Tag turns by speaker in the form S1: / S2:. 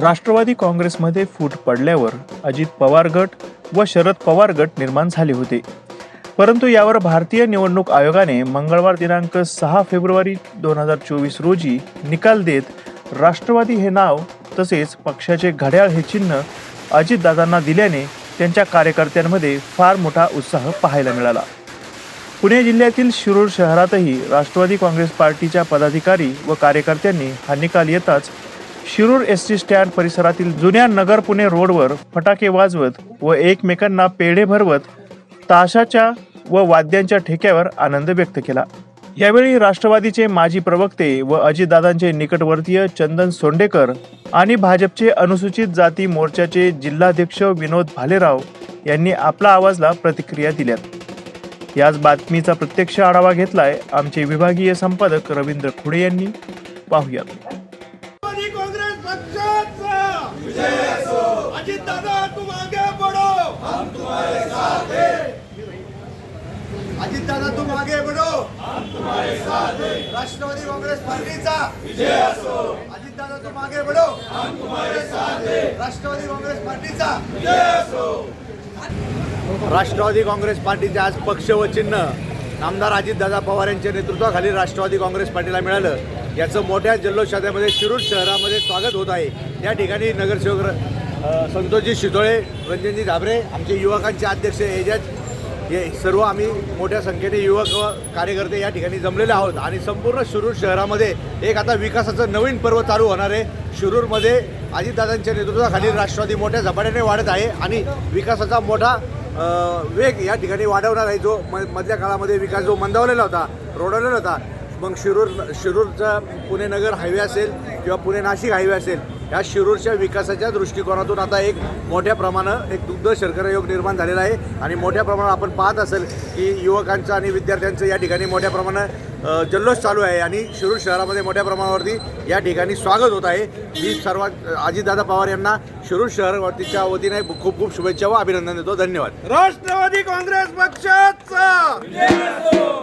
S1: राष्ट्रवादी काँग्रेसमध्ये फूट पडल्यावर अजित पवार गट व शरद पवार गट निर्माण झाले होते. परंतु यावर भारतीय निवडणूक आयोगाने मंगळवार दिनांक सहा फेब्रुवारी दोन हजार चोवीस रोजी निकाल देत राष्ट्रवादी हे नाव तसेच पक्षाचे घड्याळ हे चिन्ह अजितदादांना दिल्याने त्यांच्या कार्यकर्त्यांमध्ये फार मोठा उत्साह पाहायला मिळाला. पुणे जिल्ह्यातील शिरूर शहरातही राष्ट्रवादी काँग्रेस पार्टीच्या पदाधिकारी व कार्यकर्त्यांनी हा निकाल येताच शिरूर एस टी स्टँड परिसरातील जुन्या नगर पुणे रोडवर फटाके वाजवत व एकमेकांना पेढे भरवत ताशाच्या व वाद्यांच्या ठेक्यावर आनंद व्यक्त केला. यावेळी राष्ट्रवादीचे माजी प्रवक्ते व अजितदादांचे निकटवर्तीय चंदन सोंडेकर आणि भाजपचे अनुसूचित जाती मोर्चाचे जिल्हाध्यक्ष विनोद भालेराव यांनी आपला आवाजला प्रतिक्रिया दिल्यात. याच बातमीचा प्रत्यक्ष आढावा घेतलाय आमचे विभागीय संपादक रवींद्र खुडे यांनी. पाहूयात
S2: राष्ट्रवादी कांग्रेस पक्षाचा विजय असो अजित दादा तुम आगे बढ़ो हम तुम्हारे साथ हैं अजित दादा तुम आगे बढ़ो हम तुम्हारे साथ हैं राष्ट्रवादी कांग्रेस पार्टीचा. विजय असो अजित दादा तुम आगे बढ़ो हम तुम्हारे साथ हैं राष्ट्रवादी कांग्रेस पार्टीचा. विजय असो
S3: राष्ट्रवादी काँग्रेस पार्टीचे आज पक्ष व चिन्ह. आमदार अजितदादा पवार यांच्या नेतृत्वाखाली राष्ट्रवादी काँग्रेस पार्टीला मिळालं. याचं मोठ्या जल्लोषामध्ये शिरूर शहरामध्ये स्वागत होत आहे. या ठिकाणी नगरसेवक संतोषजी शितोळे रंजनजी धाबरे आमचे युवकांचे अध्यक्ष एजाज हे सर्व आम्ही मोठ्या संख्येने युवक व कार्यकर्ते या ठिकाणी जमलेले आहोत. आणि संपूर्ण शिरूर शहरामध्ये एक आता विकासाचं नवीन पर्व चालू होणार आहे. शिरूरमध्ये अजितदादांच्या नेतृत्वाखाली राष्ट्रवादी मोठ्या झपाट्याने वाढत आहे आणि विकासाचा मोठा वेग या ठिकाणी वाढवणार आहे जो म मधल्या काळामध्ये विकास जो मंदावलेला होता रोडवलेला होता. मग शिरूर शिरूरचा पुणे नगर हायवे असेल किंवा पुणे नाशिक हायवे असेल या शिरूरच्या विकासाच्या दृष्टिकोनातून आता एक मोठ्या प्रमाणात एक दुग्ध शर्करायोग निर्माण झालेला आहे. आणि मोठ्या प्रमाणात आपण पाहत असेल की युवकांचं आणि विद्यार्थ्यांचं या ठिकाणी मोठ्या प्रमाणात जल्लोष चालू आहे. आणि शिरूर शहरामध्ये मोठ्या प्रमाणावरती या ठिकाणी स्वागत होत आहे. मी सर्वात अजितदादा पवार यांना शिरूर शहरवरतीच्या वतीने खूप खूप शुभेच्छा व अभिनंदन देतो. धन्यवाद.
S2: राष्ट्रवादी काँग्रेस पक्षाचा!